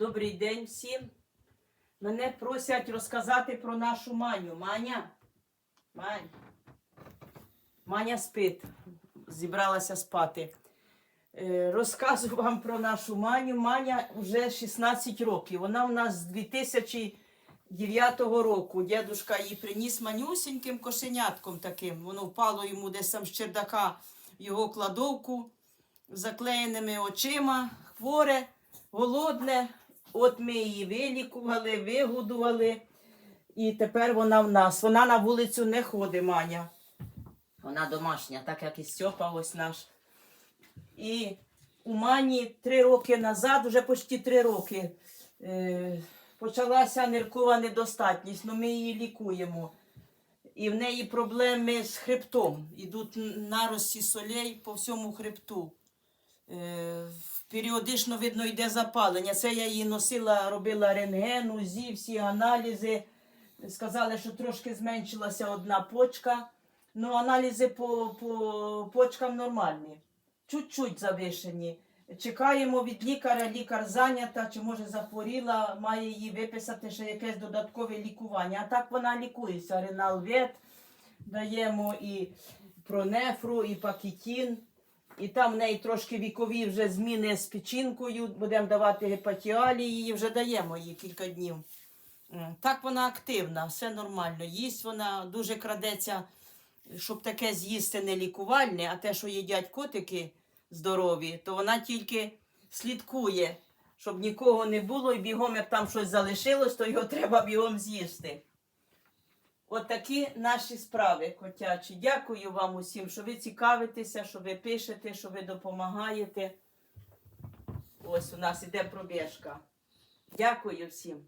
Добрий день всім. Мене просять розказати про нашу Маню. Маня. Мань. Маня спить. Зібралася спати. Е, Розказую вам про нашу Маню. Маня вже 16 років. Вона у нас з 2009 року. Дідушка її приніс манюсіньким кошенятком таким. Воно впало йому десь там з чердака в його кладовку заклеєними очима, хворе, голодне. От ми її вилікували, вигодували. І тепер вона в нас. Вона на вулицю не ходить, Маня. Вона домашня, так як і Стьопа ось наш. І у Мані три роки назад, вже почти три роки, е, почалася ниркова недостатність. Ну, ми її лікуємо. І в неї проблеми з хребтом. Ідуть нарості солей по всьому хребту. Періодично видно йде запалення. Це я її носила, робила рентген, УЗІ, всі аналізи. Сказали, що трошки зменшилася одна почка. Ну, аналізи по, по почкам нормальні. Чуть-чуть завишені. Чекаємо від лікаря, лікар зайнята, чи може захворіла, має їй виписати ще якесь додаткове лікування. А так вона лікується. Реналвет даємо і пронефру, і пакетін. І там в неї трошки вікові вже зміни з печінкою. Будемо давати гепатіалі, її вже даємо їй кілька днів. Так вона активна, все нормально. Їсть вона дуже крадеться, щоб таке з'їсти не лікувальне, а те, що їдять котики здорові, то вона тільки слідкує, щоб нікого не було, і бігом, як там щось залишилось, то його треба бігом з'їсти. От наші справи котячі. Дякую вам усім, що ви цікавитеся, що ви пишете, що ви допомагаєте. Ось у нас іде пробіжка. Дякую всім.